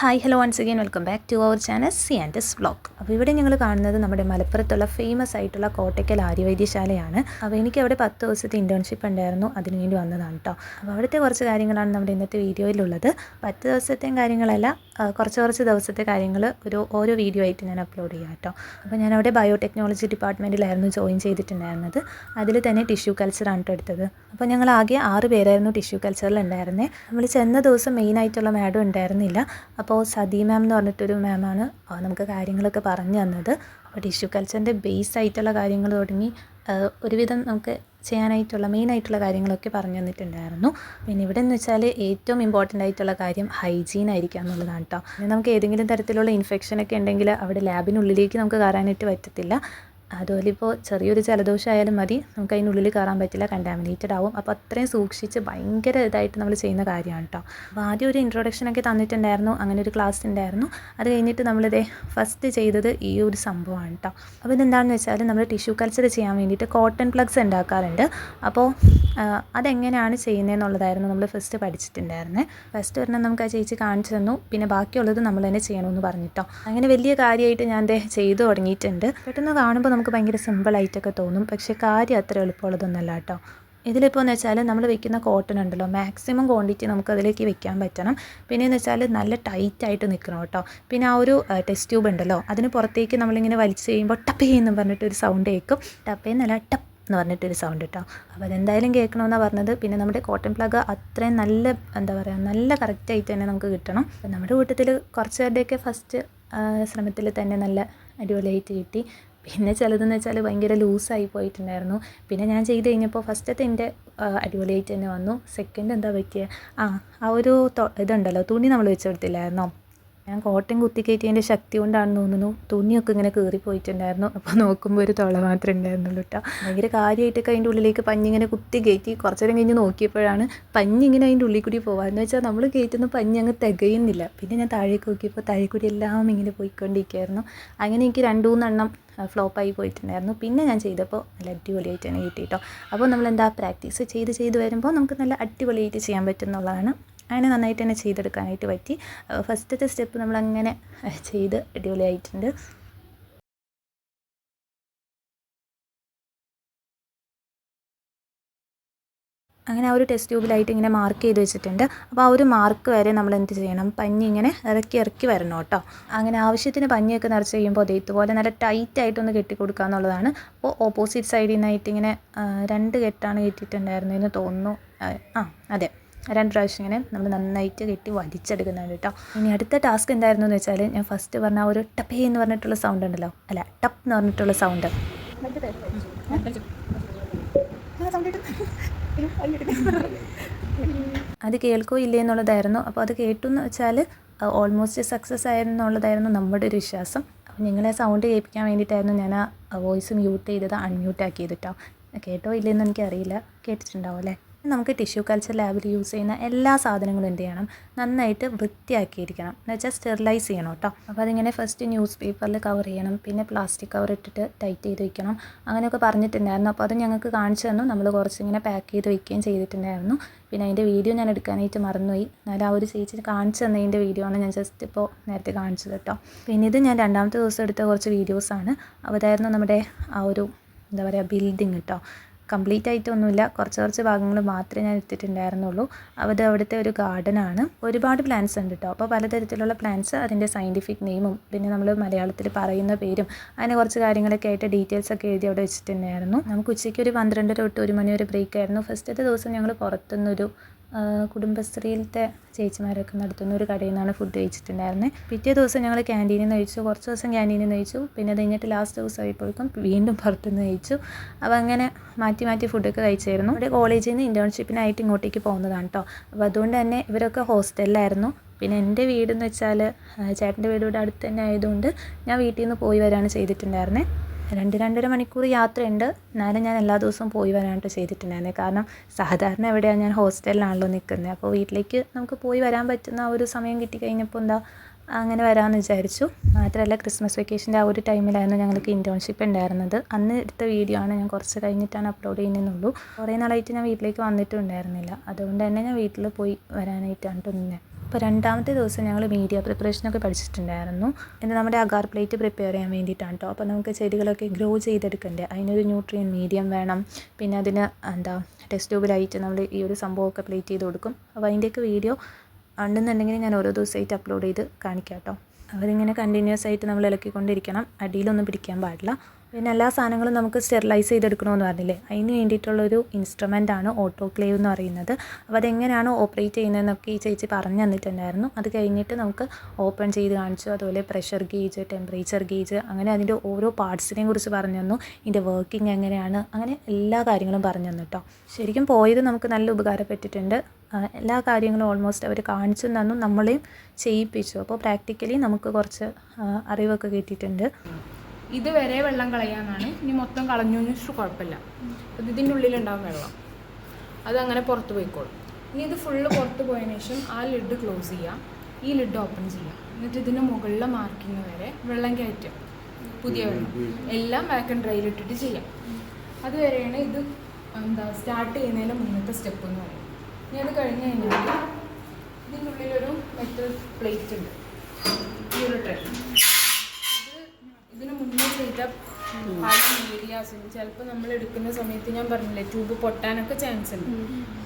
Hi hello once again welcome back to our channel C and S vlog അപ്പോൾ ഇവിടെ ഞങ്ങൾ കാണുന്നത് നമ്മുടെ മലപ്പുറത്തുള്ള ഫേമസ് ആയിട്ടുള്ള കോട്ടയ്ക്കൽ ആര്യവൈദ്യശാലയാണ്. അപ്പോൾ എനിക്ക് അവിടെ പത്ത് ദിവസത്തെ ഇന്റേൺഷിപ്പ് ഉണ്ടായിരുന്നു. അതിന് വേണ്ടി വന്നതാണ് കേട്ടോ അപ്പോൾ അവിടുത്തെ കുറച്ച് കാര്യങ്ങളാണ് നമ്മുടെ ഇന്നത്തെ വീഡിയോയിലുള്ളത്. പത്ത് ദിവസത്തെയും കാര്യങ്ങളല്ല കുറച്ച് കുറച്ച് ദിവസത്തെ കാര്യങ്ങൾ ഒരു ഓരോ വീഡിയോ ആയിട്ട് ഞാൻ അപ്ലോഡ് ചെയ്യാം കേട്ടോ അപ്പോൾ ഞാൻ അവിടെ ബയോടെക്നോളജി ഡിപ്പാർട്ട്മെന്റിലായിരുന്നു ജോയിൻ ചെയ്തിട്ടുണ്ടായിരുന്നത്. അതിൽ തന്നെ ടിഷ്യൂ കൾച്ചറാണ് കേട്ടോ എടുത്തത്. അപ്പോൾ ഞങ്ങൾ ആകെ ആറ് പേരായിരുന്നു ടിഷ്യൂ കൾച്ചറിൽ ഉണ്ടായിരുന്നത് നമ്മൾ ചെന്ന ദിവസം മെയിനായിട്ടുള്ള മാഡം ഉണ്ടായിരുന്നില്ല. അപ്പോൾ സതി മാം എന്ന് പറഞ്ഞിട്ടൊരു മാമാണ് നമുക്ക് കാര്യങ്ങളൊക്കെ പറഞ്ഞു തന്നത്. അപ്പോൾ ടിഷ്യൂ കൾച്ചറിന്റെ ബേസ് ആയിട്ടുള്ള കാര്യങ്ങൾ തുടങ്ങി ഒരുവിധം നമുക്ക് ചെയ്യാനായിട്ടുള്ള മെയിൻ ആയിട്ടുള്ള കാര്യങ്ങളൊക്കെ പറഞ്ഞു തന്നിട്ടുണ്ടായിരുന്നു. പിന്നെ ഇവിടെ എന്ന് വെച്ചാൽ ഏറ്റവും ഇമ്പോർട്ടന്റ് ആയിട്ടുള്ള കാര്യം ഹൈജീൻ ആയിരിക്കുക എന്നുള്ളതാണ് കേട്ടോ നമുക്ക് ഏതെങ്കിലും തരത്തിലുള്ള ഇൻഫെക്ഷൻ ഒക്കെ ഉണ്ടെങ്കിൽ അവിടെ ലാബിനുള്ളിലേക്ക് നമുക്ക് കയറാനായിട്ട് പറ്റത്തില്ല. അതുപോലെ ഇപ്പോൾ ചെറിയൊരു ജലദോഷമായാലും മതി. നമുക്ക് അതിനുള്ളിൽ കയറാൻ പറ്റില്ല കണ്ടാമിനേറ്റഡ് ആവും. അപ്പോൾ അത്രയും സൂക്ഷിച്ച് ഭയങ്കര ഇതായിട്ട് നമ്മൾ ചെയ്യുന്ന കാര്യമാണ് കേട്ടോ അപ്പോൾ ആദ്യം ഒരു ഇൻട്രൊഡക്ഷനൊക്കെ തന്നിട്ടുണ്ടായിരുന്നു അങ്ങനെ ഒരു ക്ലാസ് ഉണ്ടായിരുന്നു. അത് കഴിഞ്ഞിട്ട് നമ്മളിതേ ഫസ്റ്റ് ചെയ്തത് ഈ ഒരു സംഭവമാണ് കേട്ടോ അപ്പോൾ ഇതെന്താണെന്ന് വെച്ചാൽ നമ്മൾ ടിഷ്യൂ കൾച്ചർ ചെയ്യാൻ വേണ്ടിയിട്ട് കോട്ടൺ പ്ലഗ്സ് ഉണ്ടാക്കാറുണ്ട്. അപ്പോൾ അതെങ്ങനെയാണ് ചെയ്യുന്നതെന്നുള്ളതായിരുന്നു നമ്മൾ ഫസ്റ്റ് പഠിച്ചിട്ടുണ്ടായിരുന്നത് ഫസ്റ്റ് ഒരെണ്ണം നമുക്ക് ആ ചേച്ചി കാണിച്ചു തന്നു. പിന്നെ ബാക്കിയുള്ളത് നമ്മൾ തന്നെ ചെയ്യണമെന്ന് പറഞ്ഞിട്ടോ അങ്ങനെ വലിയ കാര്യമായിട്ട് ഞാൻ ചെയ്തു തുടങ്ങിയിട്ടുണ്ട്. പെട്ടെന്ന് കാണുമ്പോൾ നമുക്ക് ഭയങ്കര സിമ്പിളായിട്ടൊക്കെ തോന്നും. പക്ഷേ കാര്യം അത്ര എളുപ്പമുള്ളതൊന്നല്ല കേട്ടോ. ഇതിലിപ്പോൾ എന്ന് വെച്ചാൽ നമ്മൾ വെക്കുന്ന കോട്ടൺ ഉണ്ടല്ലോ മാക്സിമം ക്വാണ്ടിറ്റി നമുക്ക് അതിലേക്ക് വെക്കാൻ പറ്റണം. പിന്നെ എന്ന് വെച്ചാൽ നല്ല ടൈറ്റ് ആയിട്ട് നിൽക്കണം കേട്ടോ. പിന്നെ ആ ഒരു ടെസ്റ്റ് ട്യൂബ് ഉണ്ടല്ലോ അതിന് പുറത്തേക്ക് നമ്മളിങ്ങനെ വലിച്ച് കഴിയുമ്പോൾ ടപ്പേ എന്ന് പറഞ്ഞിട്ട് ഒരു സൗണ്ട് കേൾക്കും. ടപ്പേ എന്നല്ല ടപ്പ് എന്ന് പറഞ്ഞിട്ടൊരു സൗണ്ട് കേട്ടോ. അപ്പോൾ അതെന്തായാലും കേൾക്കണമെന്നാണ് പറഞ്ഞത്. പിന്നെ നമ്മുടെ കോട്ടൺ പ്ലഗ് അത്രയും നല്ല എന്താ പറയുക നല്ല കറക്റ്റായിട്ട് തന്നെ നമുക്ക് കിട്ടണം. നമ്മുടെ കൂട്ടത്തിൽ കുറച്ച് പേരുടെയൊക്കെ ഫസ്റ്റ് ശ്രമത്തിൽ തന്നെ നല്ല അടിപൊളിയായിട്ട് കിട്ടി. പിന്നെ ചിലതെന്ന് വെച്ചാൽ ഭയങ്കര ലൂസായി പോയിട്ടുണ്ടായിരുന്നു. പിന്നെ ഞാൻ ചെയ്ത് കഴിഞ്ഞപ്പോൾ ഫസ്റ്റത്തെ എന്റെ അടിപൊളിയായിട്ട് തന്നെ വന്നു. സെക്കൻഡ് എന്താ പറ്റിയത് ആ ആ ഒരു ഇതുണ്ടല്ലോ തുണി നമ്മൾ വെച്ച് കൊടുത്തില്ലായിരുന്നോ? ഞാൻ കോട്ടൺ കുത്തിക്കയറ്റിയതിന്റെ ശക്തി കൊണ്ടാണ് തോന്നുന്നു. തുണിയൊക്കെ ഇങ്ങനെ കീറിപ്പോയിട്ടുണ്ടായിരുന്നു അപ്പോൾ നോക്കുമ്പോൾ ഒരു തുള മാത്രമേ ഉണ്ടായിരുന്നുള്ളൂ കേട്ടോ. ഭയങ്കര കാര്യമായിട്ടൊക്കെ അതിന്റെ ഉള്ളിലേക്ക് പഞ്ഞിങ്ങനെ കുത്തി കയറ്റി കുറച്ച് നേരം കഴിഞ്ഞ് നോക്കിയപ്പോഴാണ് പഞ്ഞി ഇങ്ങനെ അതിന്റെ ഉള്ളിൽ കൂടി പോകാമെന്ന് വെച്ചാൽ നമ്മൾ കയറ്റുന്ന പഞ്ഞി അങ്ങ് തികയുന്നില്ല. പിന്നെ ഞാൻ താഴേക്ക് നോക്കിയപ്പോൾ താഴെ കൂടി എല്ലാം ഇങ്ങനെ പോയിക്കൊണ്ടിരിക്കുകയായിരുന്നു. അങ്ങനെ എനിക്ക് രണ്ട് മൂന്നെണ്ണം ഫ്ലോപ്പായി പോയിട്ടുണ്ടായിരുന്നു. പിന്നെ ഞാൻ ചെയ്തപ്പോൾ നല്ല അടിപൊളിയായിട്ട് തന്നെ കിട്ടി കേട്ടോ. അപ്പോൾ നമ്മൾ എന്താ പ്രാക്ടീസ് ചെയ്ത് ചെയ്ത് വരുമ്പോൾ നമുക്ക് നല്ല അടിപൊളിയായിട്ട് ചെയ്യാൻ പറ്റും എന്നുള്ളതാണ് അങ്ങനെ നന്നായിട്ട് തന്നെ ചെയ്തെടുക്കാനായിട്ട് പറ്റി. ഫസ്റ്റത്തെ സ്റ്റെപ്പ് നമ്മളങ്ങനെ ചെയ്ത് അടിപൊളിയായിട്ടുണ്ട്. അങ്ങനെ ആ ഒരു ടെസ്റ്റ് ട്യൂബിലായിട്ട് ഇങ്ങനെ മാർക്ക് ചെയ്ത് വെച്ചിട്ടുണ്ട്. അപ്പോൾ ആ ഒരു മാർക്ക് വരെ നമ്മൾ എന്ത് ചെയ്യണം? പഞ്ഞി ഇങ്ങനെ ഇറക്കി ഇറക്കി വരണം കേട്ടോ. അങ്ങനെ ആവശ്യത്തിന് പഞ്ഞിയൊക്കെ നിറച്ച് കഴിയുമ്പോൾ അതേ ഇതുപോലെ നല്ല ടൈറ്റ് ആയിട്ടൊന്ന് കെട്ടി കൊടുക്കുക എന്നുള്ളതാണ്. അപ്പോൾ ഓപ്പോസിറ്റ് സൈഡിൽ നിന്നായിട്ട് ഇങ്ങനെ രണ്ട് കെട്ടാണ് കെട്ടിയിട്ടുണ്ടായിരുന്നതെന്ന് തോന്നുന്നു. ആ അതെ. രണ്ട് പ്രാവശ്യം ഇങ്ങനെ നമ്മൾ നന്നായിട്ട് കെട്ടി വലിച്ചെടുക്കുന്നുണ്ട് കേട്ടോ. ഇനി അടുത്ത ടാസ്ക് എന്തായിരുന്നു എന്ന് വെച്ചാൽ ഞാൻ ഫസ്റ്റ് പറഞ്ഞ ഒരു ടപ്പേ എന്ന് പറഞ്ഞിട്ടുള്ള സൗണ്ട് ഉണ്ടല്ലോ. അല്ല ടപ്പ് എന്ന് പറഞ്ഞിട്ടുള്ള സൗണ്ട് അത് കേൾക്കോ ഇല്ലേ എന്നുള്ളതായിരുന്നു. അപ്പോൾ അത് കേട്ടു എന്ന് വെച്ചാൽ ഓൾമോസ്റ്റ് സക്സസ് ആയിരുന്നുള്ളതായിരുന്നു നമ്മുടെ ഒരു വിശ്വാസം. അപ്പോൾ നിങ്ങളെ സൗണ്ട് കേൾപ്പിക്കാൻ വേണ്ടിയിട്ടായിരുന്നു ഞാൻ ആ വോയിസ് മ്യൂട്ട് ചെയ്തത് അൺമ്യൂട്ട് ആക്കിയത് കേട്ടോ. കേട്ടോ ഇല്ലെന്ന് എനിക്കറിയില്ല. കേട്ടിട്ടുണ്ടാവും അല്ലേ? നമുക്ക് ടിഷ്യൂ കൾച്ചർ ലാബിൽ യൂസ് ചെയ്യുന്ന എല്ലാ സാധനങ്ങളും എന്ത് ചെയ്യണം? നന്നായിട്ട് വൃത്തിയാക്കിയിരിക്കണം. എന്ന് വെച്ചാൽ സ്റ്റെറിലൈസ് ചെയ്യണം കേട്ടോ അപ്പോൾ അതിങ്ങനെ ഫസ്റ്റ് ന്യൂസ് പേപ്പറിൽ കവർ ചെയ്യണം. പിന്നെ പ്ലാസ്റ്റിക് കവർ ഇട്ടിട്ട് ടൈറ്റ് ചെയ്ത് വയ്ക്കണം അങ്ങനെയൊക്കെ പറഞ്ഞിട്ടുണ്ടായിരുന്നു. അപ്പോൾ അത് ഞങ്ങൾക്ക് കാണിച്ചു തന്നു. നമ്മൾ കുറച്ചിങ്ങനെ പാക്ക് ചെയ്ത് വയ്ക്കുകയും ചെയ്തിട്ടുണ്ടായിരുന്നു. പിന്നെ അതിന്റെ വീഡിയോ ഞാൻ എടുക്കാനായിട്ട് മറന്നുപോയി. എന്നാലും ആ ഒരു ചേച്ചി കാണിച്ചു തന്നതിന്റെ വീഡിയോ ആണ് ഞാൻ ജസ്റ്റ് ഇപ്പോൾ നേരത്തെ കാണിച്ചത് കേട്ടോ പിന്നെ ഇത് ഞാൻ രണ്ടാമത്തെ ദിവസം എടുത്ത കുറച്ച് വീഡിയോസാണ് അതായിരുന്നു നമ്മുടെ ആ ഒരു എന്താ പറയുക ബിൽഡിങ് കേട്ടോ കംപ്ലീറ്റ് ആയിട്ടൊന്നുമില്ല. കുറച്ച് കുറച്ച് ഭാഗങ്ങൾ മാത്രമേ ഞാൻ എടുത്തിട്ടുണ്ടായിരുന്നുള്ളൂ. അത് അവിടുത്തെ ഒരു ഗാർഡൻ ആണ്. ഒരുപാട് പ്ലാന്റ്സ് ഉണ്ട് കേട്ടോ അപ്പോൾ പലതരത്തിലുള്ള പ്ലാന്റ്സ് അതിന്റെ സയന്റിഫിക് നെയിമും പിന്നെ നമ്മൾ മലയാളത്തിൽ പറയുന്ന പേരും അതിനെ കുറച്ച് കാര്യങ്ങളൊക്കെ ആയിട്ട് ഡീറ്റെയിൽസ് ഒക്കെ എഴുതി അവിടെ വെച്ചിട്ടുണ്ടായിരുന്നു. നമുക്ക് ഉച്ചയ്ക്ക് ഒരു പന്ത്രണ്ടര തൊട്ട് ഒരു മണി വരെ ബ്രേക്ക് ആയിരുന്നു. ഫസ്റ്റത്തെ ദിവസം ഞങ്ങൾ പുറത്തുനിന്നൊരു കുടുംബശ്രീയിലത്തെ ചേച്ചിമാരൊക്കെ നടത്തുന്ന ഒരു കടയിൽ നിന്നാണ് ഫുഡ് കഴിച്ചിട്ടുണ്ടായിരുന്നത് പിറ്റേ ദിവസം ഞങ്ങൾ ക്യാന്റീനിൽ നിന്ന് കഴിച്ചു. കുറച്ച് ദിവസം ക്യാന്റീനിൽ നിന്ന് കഴിച്ചു. പിന്നെ അത് കഴിഞ്ഞിട്ട് ലാസ്റ്റ് ദിവസം ആയപ്പോഴേക്കും വീണ്ടും പുറത്തുനിന്ന് കഴിച്ചു. അപ്പോൾ അങ്ങനെ മാറ്റി മാറ്റി ഫുഡൊക്കെ കഴിച്ചായിരുന്നു. ഇവിടെ കോളേജിൽ നിന്ന് ഇന്റേൺഷിപ്പിനായിട്ട് ഇങ്ങോട്ടേക്ക് പോകുന്നതാണ് കേട്ടോ അപ്പോൾ അതുകൊണ്ട് തന്നെ ഇവരൊക്കെ ഹോസ്റ്റലിലായിരുന്നു പിന്നെ എന്റെ വീടെന്ന് വെച്ചാൽ ചേട്ടന്റെ വീട് ഇവിടെ അടുത്ത് തന്നെ ആയതുകൊണ്ട് ഞാൻ വീട്ടിൽ നിന്ന് പോയി വരാണ് ചെയ്തിട്ടുണ്ടായിരുന്നത് രണ്ട് രണ്ടര മണിക്കൂർ യാത്രയുണ്ട്. എന്നാലും ഞാൻ എല്ലാ ദിവസവും പോയി വരാനായിട്ട് ചെയ്തിട്ടുണ്ടായിരുന്നത് കാരണം സാധാരണ എവിടെയാണ് ഞാൻ ഹോസ്റ്റലിലാണല്ലോ നിൽക്കുന്നത് അപ്പോൾ വീട്ടിലേക്ക് നമുക്ക് പോയി വരാൻ പറ്റുന്ന ഒരു സമയം കിട്ടിക്കഴിഞ്ഞപ്പോൾ എന്താ അങ്ങനെ വരാമെന്ന് വിചാരിച്ചു. മാത്രമല്ല ക്രിസ്മസ് വെക്കേഷന്റെ ആ ഒരു ടൈമിലായിരുന്നു ഞങ്ങൾക്ക് ഇന്റേൺഷിപ്പ് ഉണ്ടായിരുന്നത്. അന്ന് എടുത്ത വീഡിയോ ആണ് ഞാൻ കുറച്ച് കഴിഞ്ഞിട്ടാണ് അപ്ലോഡ് ചെയ്യുന്നതെന്നുള്ളൂ. കുറേ നാളായിട്ട് ഞാൻ വീട്ടിലേക്ക് വന്നിട്ടും ഉണ്ടായിരുന്നില്ല അതുകൊണ്ട് തന്നെ ഞാൻ വീട്ടിൽ പോയി വരാനായിട്ടാണ് നിന്നത് അപ്പോൾ രണ്ടാമത്തെ ദിവസം ഞങ്ങൾ മീഡിയ പ്രിപ്പറേഷനൊക്കെ പഠിച്ചിട്ടുണ്ടായിരുന്നു. എന്നാൽ നമ്മുടെ അഗാർ പ്ലേറ്റ് പ്രിപ്പയർ ചെയ്യാൻ വേണ്ടിയിട്ടാണ് കേട്ടോ അപ്പോൾ നമുക്ക് ചെടികളൊക്കെ ഗ്രോ ചെയ്തെടുക്കണ്ടേ? അതിനൊരു ന്യൂട്രിയൻ മീഡിയം വേണം. പിന്നെ അതിന് എന്താ ടെസ്റ്റ് ട്യൂബിലായിട്ട് നമ്മൾ ഈ ഒരു സംഭവമൊക്കെ പ്ലേറ്റ് ചെയ്ത് കൊടുക്കും. അപ്പോൾ അതിന്റെയൊക്കെ വീഡിയോ ഉണ്ടെന്നുണ്ടെങ്കിൽ ഞാൻ ഓരോ ദിവസമായിട്ട് അപ്ലോഡ് ചെയ്ത് കാണിക്കാം കേട്ടോ അതിങ്ങനെ കണ്ടിന്യൂസ് ആയിട്ട് നമ്മൾ ഇളക്കിക്കൊണ്ടിരിക്കണം. അടിയിലൊന്നും പിടിക്കാൻ പാടില്ല. പിന്നെ എല്ലാ സാധനങ്ങളും നമുക്ക് സ്റ്റെറിലൈസ് ചെയ്തെടുക്കണമെന്ന് പറഞ്ഞില്ലേ? അതിന് വേണ്ടിയിട്ടുള്ളൊരു ഇൻസ്ട്രുമെന്റ് ആണ് ഓട്ടോക്ലേവ് എന്ന് പറയുന്നത്. അപ്പോൾ അതെങ്ങനെയാണ് ഓപ്പറേറ്റ് ചെയ്യുന്നതെന്നൊക്കെ ഈ ചേച്ചി പറഞ്ഞു തന്നിട്ടുണ്ടായിരുന്നു. അത് കഴിഞ്ഞിട്ട് നമുക്ക് ഓപ്പൺ ചെയ്ത് കാണിച്ചു. അതുപോലെ പ്രഷർ ഗേജ് ടെമ്പറേച്ചർ ഗേജ് അങ്ങനെ അതിന്റെ ഓരോ പാർട്സിനെയും കുറിച്ച് പറഞ്ഞു തന്നു. ഇതിന്റെ വർക്കിംഗ് എങ്ങനെയാണ്? അങ്ങനെ എല്ലാ കാര്യങ്ങളും പറഞ്ഞു തന്നു കേട്ടോ. ശരിക്കും പോയത് നമുക്ക് നല്ല ഉപകാരപ്പെട്ടിട്ടുണ്ട്. എല്ലാ കാര്യങ്ങളും ഓൾമോസ്റ്റ് അവർ കാണിച്ചു തന്നു നമ്മളെയും ചെയ്യിപ്പിച്ചു. അപ്പോൾ പ്രാക്ടിക്കലി നമുക്ക് കുറച്ച് അറിവൊക്കെ കിട്ടിയിട്ടുണ്ട്. ഇതുവരെ വെള്ളം കളയാന്നാണ് ഇനി മൊത്തം കളഞ്ഞു വെച്ചിട്ട് കുഴപ്പമില്ല. അത് ഇതിന്റെ ഉള്ളിലുണ്ടാവും വെള്ളം. അതങ്ങനെ പുറത്ത് പോയിക്കോളും. ഇനി ഇത് ഫുള്ള് പുറത്ത് പോയതിനു ശേഷം ആ ലിഡ് ക്ലോസ് ചെയ്യാം. ഈ ലിഡ് ഓപ്പൺ ചെയ്യാം. എന്നിട്ട് ഇതിന്റെ മുകളിലെ മാർക്കിങ് വരെ വെള്ളം കയറ്റും. പുതിയ വെള്ളം. എല്ലാം ബാക്ക് ആൻഡ് ഡ്രൈയിലിട്ടിട്ട് ചെയ്യാം. അതുവരെയാണ് ഇത് എന്താ സ്റ്റാർട്ട് ചെയ്യുന്നതിന്റെ മുന്നത്തെ സ്റ്റെപ്പ് എന്ന് പറയുന്നത്. ഇനി അത് കഴിഞ്ഞ് കഴിഞ്ഞാൽ ഇതിന്റെ ഉള്ളിലൊരു മെറ്റൽ പ്ലേറ്റ് ഉണ്ട്. ഈ ഒരു ട്രേ ഇത് ഇതിന് മുന്നേ ചെയ്ത പല മീഡിയാസും ചിലപ്പോൾ നമ്മൾ എടുക്കുന്ന സമയത്ത് ഞാൻ പറഞ്ഞില്ലേ ട്യൂബ് പൊട്ടാനൊക്കെ ചാൻസ് ഉണ്ട്.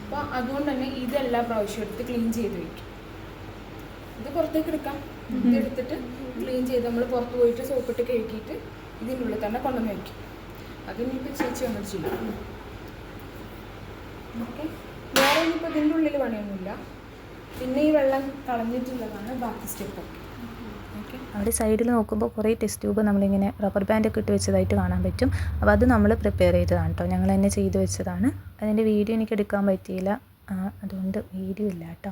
അപ്പോൾ അതുകൊണ്ട് തന്നെ ഇതെല്ലാ പ്രാവശ്യം എടുത്ത് ക്ലീൻ ചെയ്ത് വെക്കും. ഇത് പുറത്തേക്ക് എടുക്കാം. ഇത് എടുത്തിട്ട് ക്ലീൻ ചെയ്ത് നമ്മൾ പുറത്ത് പോയിട്ട് സോപ്പിട്ട് കഴുകിയിട്ട് ഇതിന്റെ ഉള്ളിൽ തന്നെ കൊണ്ടുവന്ന് വയ്ക്കും അതിനിപ്പോൾ ചേച്ചി വന്നിട്ട് ചെയ്യും. ഓക്കെ? ഇനിയിപ്പോൾ ഇതിന്റെ ഉള്ളിൽ പണിയൊന്നുമില്ല. പിന്നെ ഈ വെള്ളം കളഞ്ഞിട്ടുള്ളതാണ് ബാക്കി സ്റ്റെപ്പ്. അവിടെ സൈഡിൽ നോക്കുമ്പോൾ കുറേ ടെസ്റ്റ് ട്യൂബ് നമ്മളിങ്ങനെ റബ്ബർ ബാൻഡൊക്കെ ഇട്ട് വെച്ചതായിട്ട് കാണാൻ പറ്റും. അപ്പോൾ അത് നമ്മൾ പ്രിപ്പയർ ചെയ്തതാണ് കേട്ടോ ഞങ്ങൾ തന്നെ ചെയ്തു വെച്ചതാണ്. അതിന്റെ വീഡിയോ എനിക്ക് എടുക്കാൻ പറ്റിയില്ല. അതുകൊണ്ട് വീഡിയോ ഇല്ല കേട്ടോ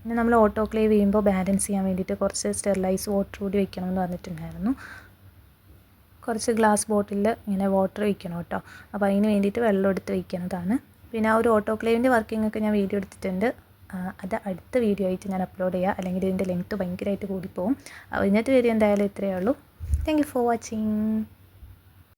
പിന്നെ നമ്മൾ ഓട്ടോക്ലേവ് ചെയ്യുമ്പോൾ ബാലൻസ് ചെയ്യാൻ വേണ്ടിയിട്ട് കുറച്ച് സ്റ്റെറിലൈസ് വാട്ടർ കൂടി വെക്കണമെന്ന് പറഞ്ഞിട്ടുണ്ടായിരുന്നു. കുറച്ച് ഗ്ലാസ് ബോട്ടിലിൽ ഇങ്ങനെ വാട്ടർ വയ്ക്കണം കേട്ടോ അപ്പോൾ അതിന് വേണ്ടിയിട്ട് വെള്ളം എടുത്ത് വയ്ക്കുന്നതാണ് പിന്നെ ആ ഒരു ഓട്ടോക്ലേവിന്റെ വർക്കിംഗ് ഒക്കെ ഞാൻ വീഡിയോ എടുത്തിട്ടുണ്ട്. അത് അടുത്ത വീഡിയോ ആയിട്ട് ഞാൻ അപ്ലോഡ് ചെയ്യാം. അല്ലെങ്കിൽ ഇതിന്റെ ലെങ്ത്ത് ഭയങ്കരമായിട്ട് കൂടിപ്പോവും. ഇന്നത്തെ വീഡിയോ എന്തായാലും ഇത്രയേ ഉള്ളൂ. Thank you for watching